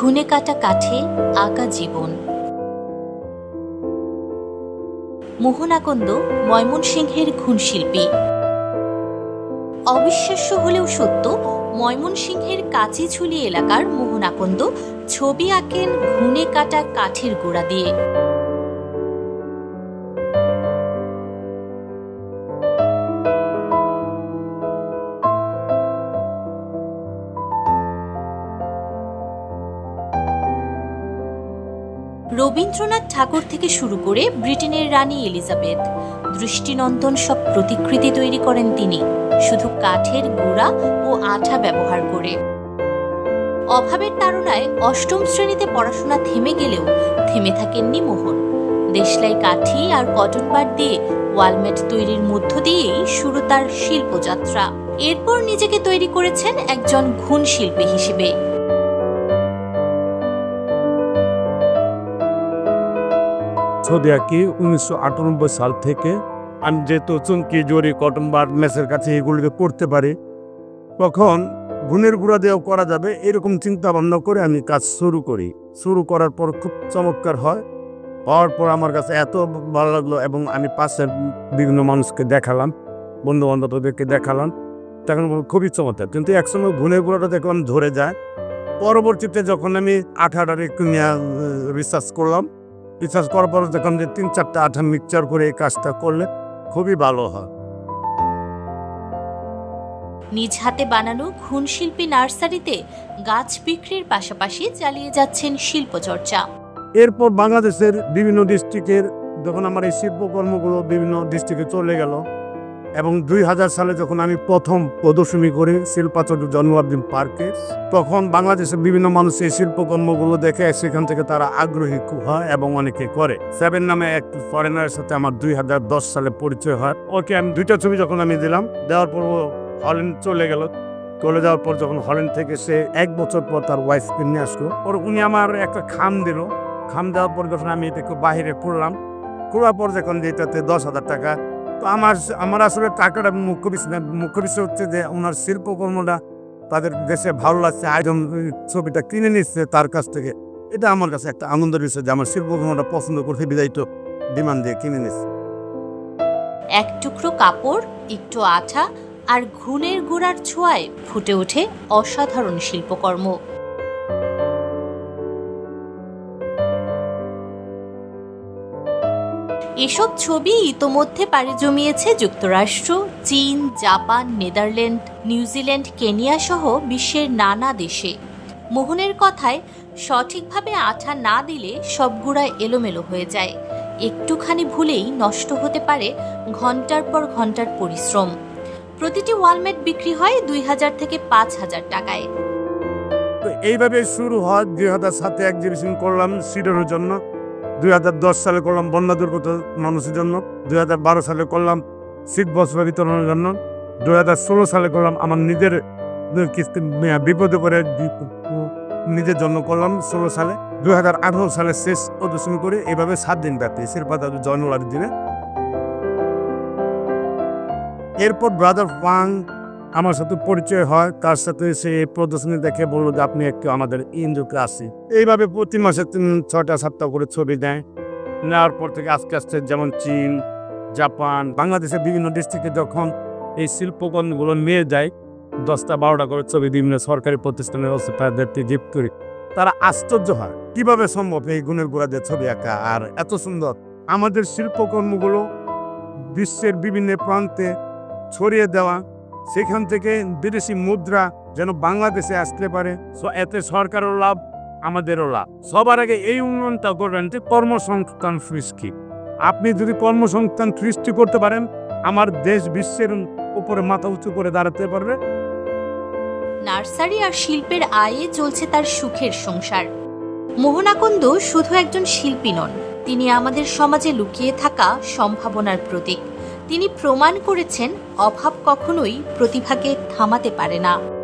ঘুনে কাটা কাঠে আঁকা জীবন। মোহনাকন্দ ময়মনসিংহের ঘুণশিল্পী। অবিশ্বাস্য হলেও সত্য, ময়মনসিংহের কাচিঝুলি এলাকার মোহনাকন্দ ছবি আঁকেন ঘুনে কাটা কাঠের গোড়া দিয়ে। রবীন্দ্রনাথ ঠাকুর থেকে শুরু করে ব্রিটেনের রানী এলিজাবেথ, দৃষ্টিনন্দন সব প্রতিকৃতি তৈরি করেন তিনি, শুধু কাঠের গুঁড়া ও আঠা ব্যবহার করে। অভাবের তাড়নায় অষ্টম শ্রেণীতে পড়াশোনা থেমে গেলেও থেমে থাকেননি মোহন। দেশলাই কাঠি আর কটন বার দিয়ে ওয়ালমেট তৈরির মধ্য দিয়েই শুরু তার শিল্পযাত্রা। এরপর নিজেকে তৈরি করেছেন একজন ঘুণ শিল্পী হিসেবে। আঁকি উনিশশো আটানব্বই সাল থেকে আমি যেহেতু চুমকি, জরি কটন বার মেসের কাছে এগুলিকে করতে পারি, তখন গুণের গুঁড়া দিয়েও করা যাবে এরকম চিন্তা ভাবনা করে আমি কাজ শুরু করি। শুরু করার পর খুব চমৎকার হয়। হওয়ার পর আমার কাছে এত ভালো লাগল এবং আমি পাশের বিভিন্ন মানুষকে দেখালাম বন্ধু বান্ধবদেরকে দেখালাম, তখন খুবই চমৎকার। কিন্তু একসময় গুণের গুঁড়াটা দেখলাম ধরে যায়, পরবর্তীতে যখন আমি আঠাটার একটু নিয়ে রিসার্চ করলাম রিসার্চ করার পর দেখলাম যে তিন চারটা আঠা মিক্সচার করে এই কাজটা করলে খুবই ভালো হয়। নিজ হাতে বানানো ঘুণশিল্পী নার্সারিতে গাছ বিক্রির পাশাপাশি চালিয়ে যাচ্ছেন শিল্পচর্চা। এরপর বাংলাদেশের বিভিন্ন ডিস্ট্রিক্টের যখন আমার এই শিল্পকর্মগুলো বিভিন্ন ডিস্ট্রিক্টে চলে গেল এবং দুই হাজার সালে যখন আমি প্রথম প্রদর্শনী করি শিল্পাচর জন্মদিন পার্কে, তখন বাংলাদেশের বিভিন্ন মানুষ এই শিল্পকর্মগুলো দেখে সেখান থেকে তারা আগ্রহী হয় এবং অনেকে করে। সেভেন নামে এক ফরেনারের সাথে আমার দুই হাজার দশ সালে পরিচয় হয়। ওকে আমি দুইটা ছবি যখন আমি দিলাম, দেওয়ার পর হল্যান্ড চলে গেল। চলে যাওয়ার পর যখন হল্যান্ড থেকে সে এক বছর পর তার ওয়াইফকে নিয়ে আসলো। ওর উনি আমার একটা খাম দিল। খাম দেওয়ার পর যখন আমি এটাকে বাহিরে করলাম, করার পর যখন যে এটাতে দশ হাজার টাকা তো আমার আমার আসলে টাকাটা মুখ্য বিষয় মুখ্য বিষয় হচ্ছে যে ওনার শিল্পকর্মটা তাদের দেশে ভালো লাগছে, আয়োজন ছবিটা কিনে নিচ্ছে তার কাছ থেকে। এটা আমার কাছে একটা আনন্দের বিষয় যে আমার শিল্পকর্মটা পছন্দ করতে বিদায়িত ডিমান্ড দিয়ে কিনে নিচ্ছে। এক টুকরো কাপড়, একটু আঠা আর ঘুণের গুঁড়ার ছোঁয়ায় ফুটে ওঠে অসাধারণ শিল্পকর্ম। এসব ছবি ইতোমধ্যে পাড়ি জমিয়েছে যুক্তরাষ্ট্র, চীন, জাপান, নেদারল্যান্ড, নিউজিল্যান্ড, কেনিয়া সহ বিশ্বের নানা দেশে। মোহনের কথায় সঠিকভাবে আঠা না দিলে সব গুঁড়া এলোমেলো হয়ে যায়। একটুখানি ভুলেই নষ্ট হতে পারে ঘণ্টার পর ঘণ্টার পরিশ্রম। প্রতিটি ওয়ালমেট বিক্রি হয় দুই হাজার থেকে পাঁচ হাজার টাকায়। এইভাবে শুরু হয় দুই হাজার সাতে এক্সিবিশন করলাম সিডনের জন্য। দুই হাজার দশ সালে করলাম বন্যা দুর্গত মানুষের জন্য, দুই হাজার বারো সালে করলাম শীত বস্ত্র বিতরণের জন্য, দুই হাজার ষোলো সালে করলাম আমার নিজের কিস্তি বিপদে করে নিজের জন্য করলাম ষোলো সালে। দুই হাজার আঠারো সালে শেষ প্রদর্শনী করে এভাবে সাত দিন ব্যাপী শিরপা দাদু জয়নুলার দিনে। এরপর ব্রাদার ওয়াং আমার সাথে পরিচয় হয়, তার সাথে সে প্রদর্শনী দেখে বলল যে আপনি একটু আমাদের ইন্দুকে আসি এইভাবে প্রতি মাসে তিন, ছয়টা, সাতটা করে ছবি দেয়। নেওয়ার পর থেকে আস্তে আস্তে যেমন চীন, জাপান, বাংলাদেশের বিভিন্ন ডিস্ট্রিক্টে যখন এই শিল্পকর্মগুলো নিয়ে যায়, দশটা, বারোটা করে ছবি বিভিন্ন সরকারি প্রতিষ্ঠানের তাদেরকে গিফট করি। তারা আশ্চর্য হয়, কীভাবে সম্ভব এই গুণের গোড়াদের ছবি আঁকা? আর এত সুন্দর। আমাদের শিল্পকর্মগুলো বিশ্বের বিভিন্ন প্রান্তে ছড়িয়ে দেওয়া সেখান থেকে বিদেশি মুদ্রা যেন বাংলাদেশে আসতে পারে। এতে সরকারও লাভ, আমাদেরও লাভ। সবার আগে এই উন্নয়নটা করবেন যে কর্মসংস্থান সৃষ্টি। আপনি যদি কর্মসংস্থান সৃষ্টি করতে পারেন, আমার দেশ বিশ্বের উপরে মাথা উঁচু করে দাঁড়াতে পারবে। নার্সারি আর শিল্পের আয়ে চলছে তার সুখের সংসার। মোহনাকন্দ শুধু একজন শিল্পী নন, তিনি আমাদের সমাজে লুকিয়ে থাকা সম্ভাবনার প্রতীক। তিনি প্রমাণ করেছেন অভাব কখনোই প্রতিভাকে থামাতে পারে না।